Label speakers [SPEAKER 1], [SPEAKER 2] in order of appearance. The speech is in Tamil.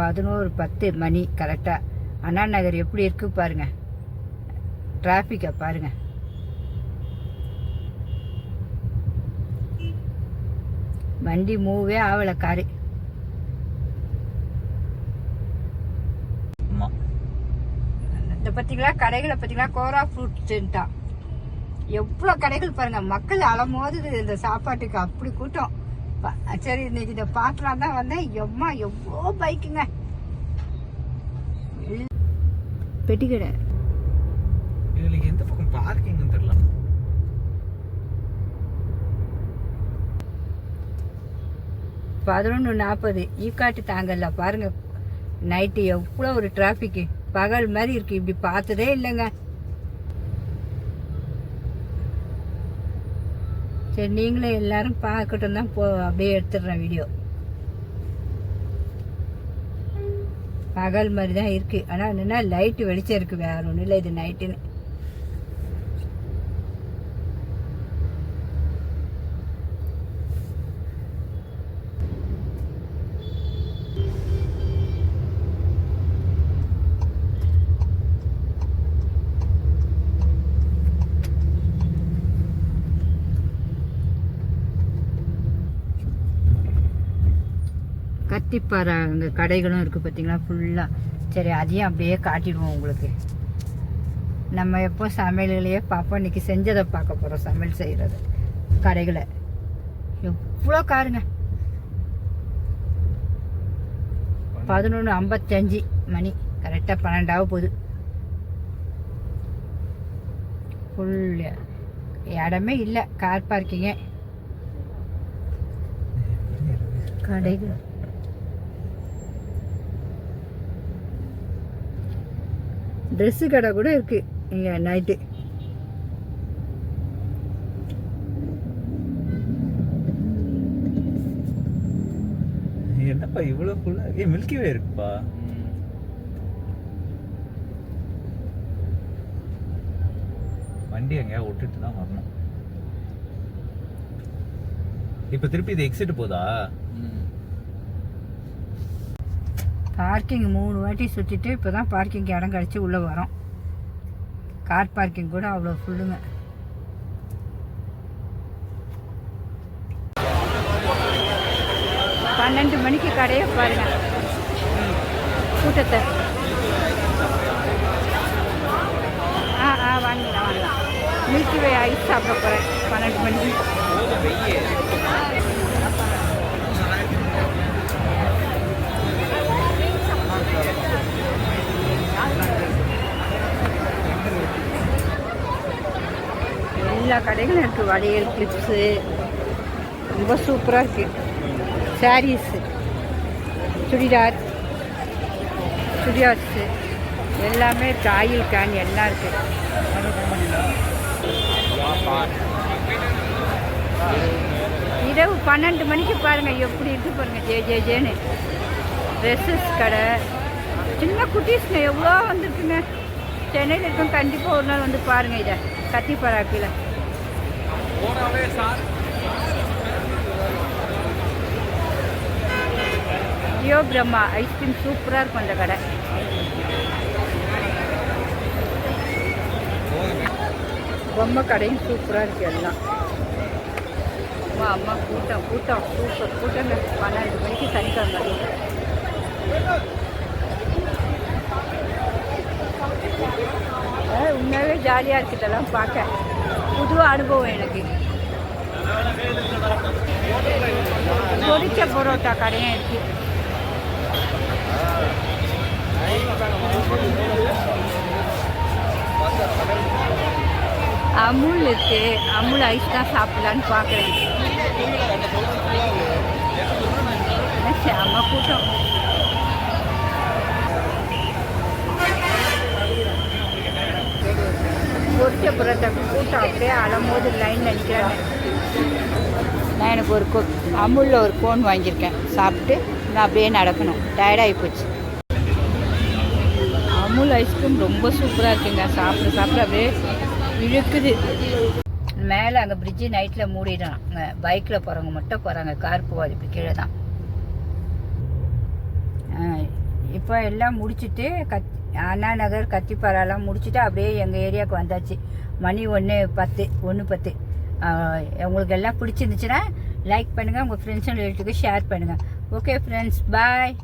[SPEAKER 1] பதினோரு பத்து மணி கரெக்டாக அண்ணா நகர் எப்படி இருக்கு பாருங்க. டிராஃபிக்கை பாருங்க. வண்டி மூவே ஆகலை காரு. இந்த பார்த்தீங்களா கடைகளை பார்த்தீங்களா கோரா ஃப்ரூட் சென்டா எவ்வளோ கடைகள் பாருங்க. மக்கள் அலமோது இந்த சாப்பாட்டுக்கு அப்படி கூட்டம். சரி இன்னைக்கு இதை பார்க்கலாம் தான் வந்தேன். எம்மா எவ்வளோ பைக்குங்க. பெட்டி கடை
[SPEAKER 2] இதுல எந்த பக்கம் பார்க்கிங்னு தெரியல.
[SPEAKER 1] பதினொன்று நாற்பது ஈக்காட்டு தாங்கல்ல பாருங்க. நைட்டு எவ்வளோ ஒரு டிராஃபிக்கு பகல் மாதிரி இருக்கு. இப்படி பார்த்ததே இல்லைங்க. சரி நீங்களும் எல்லாரும் பார்க்கட்டும் தான் போ அப்படியே எடுத்துடுறேன் வீடியோ பகல் மாதிரி தான் இருக்குது ஆனால் என்னென்னா லைட்டு வெளிச்சம் இருக்குது வேறு ஒன்றும் இல்லை இது நைட்டுன்னு கத்திப்பாறை அங்கே கடைகளும் இருக்குது பார்த்தீங்களா ஃபுல்லாக சரி அதையும் அப்படியே காட்டிடுவோம் உங்களுக்கு. நம்ம எப்போ சமையல்களையே பார்ப்போம் இன்னைக்கு செஞ்சதை பார்க்க போகிறோம் சமையல் செய்கிறது கடைகளை. எவ்வளோ காருங்க? பதினொன்று ஐம்பத்தஞ்சு மணி. கரெக்டாக பன்னெண்டாவது போகுது. ஃபுல் இடமே இல்லை கார் பார்க்கிங்கே கடைகள். ட்ரெஸ்ஸு கடை கூட இருக்கு. இங்கே நைட்டு
[SPEAKER 2] என்னப்பா இவ்வளவு ஃபுல்லா ஏ மில்கி வே இருக்குப்பா. வண்டி எங்கேயா விட்டுட்டு தான் வரணும். இப்ப திருப்பி இது எக்ஸிட் போதா?
[SPEAKER 1] பார்க்கிங் மூணு வாட்டி சுற்றிட்டு இப்போ தான் பார்க்கிங் இடம் கிடச்சி உள்ளே வரோம். கார் பார்க்கிங் கூட அவ்வளோ ஃபுல்லுங்க பன்னெண்டு மணிக்கு கடையை பாருங்க. கூட்டத்தை. ஆ ஆ வாங்கலாம் வாங்கலாம் மில்கி வே ஐஸ் சாப்பிட போகிறேன் பன்னெண்டு மணிக்கு. எல்லா கடைகளும் இருக்குது வளையல் கிளிப்ஸு ரொம்ப சூப்பராக இருக்குது சாரீஸு சுடிதார். சுடிதார்ஸு. எல்லாமே இருக்குது ஆயில் கேன் எல்லாம் இருக்குது இரவு பன்னெண்டு மணிக்கு பாருங்கள் எப்படி இருக்கு பாருங்கள் ஜே ஜே ஜேன்னு. ட்ரெஸ்ஸஸ் கடை. சின்ன குட்டீஸ்ங்க எவ்வளோ வந்திருக்குங்க. சென்னையில் இருக்கும் கண்டிப்பாக ஒரு நாள் வந்து பாருங்கள் இதை. கத்திப்பராக்கில் ஜியோ பிரம்மா ஐஸ்கிரீம் சூப்பராக இருக்கும் அந்த கடை. பொம்மை கடையும் சூப்பராக இருக்கு எல்லாம். அம்மா அம்மா கூட்டம் கூட்டம் சூப்பர் கூட்டங்க. பன்னெண்டு மணிக்கு சனிக்கிழமை. உண்மையாகவே ஜாலியாக இருக்குது இதெல்லாம் பார்க்க புது அனுபவம் எனக்கு பொரிச்ச பரோட்டா கடையும் இருக்கு அமுல் இருக்கு அமுல் ஐஸ் தான் சாப்பிடலான்னு பார்க்குறேன் செம்ம கூட்டம் புரோட்டாக்கு கூட்டம் அப்படியே அலமோது லைனில் நிற்கிறாங்க நான் எனக்கு ஒரு கோ அமுலில் ஒரு கோன் வாங்கியிருக்கேன். சாப்பிட்டு நான் அப்படியே நடக்கணும். டயர்டாகி போச்சு. அமுல் ஐஸ்கிரீம் ரொம்ப சூப்பராக இருக்குங்க. சாப்பிட சாப்பிட அப்படியே இழுக்குது. மேலே அங்கே பிரிட்ஜு நைட்டில் மூடிடுறாங்க. பைக்கில் போகிறவங்க மட்டும் போகிறாங்க கார் போகாது. இப்படி கீழே தான். இப்போ எல்லாம் முடிச்சுட்டு கத் அண்ணா நகர் கத்திப்பாராலாம் முடிச்சுட்டு அப்படியே எங்கள் ஏரியாவுக்கு வந்தாச்சு. மணி ஒன்று பத்து ஒன்று பத்து. உங்களுக்கு எல்லாம் பிடிச்சிருந்துச்சுன்னா லைக் பண்ணுங்கள் உங்கள் ஃப்ரெண்ட்ஸ் ரிலேட்டிவ்க்கு ஷேர் பண்ணுங்கள் ஓகே ஃப்ரெண்ட்ஸ் பாய்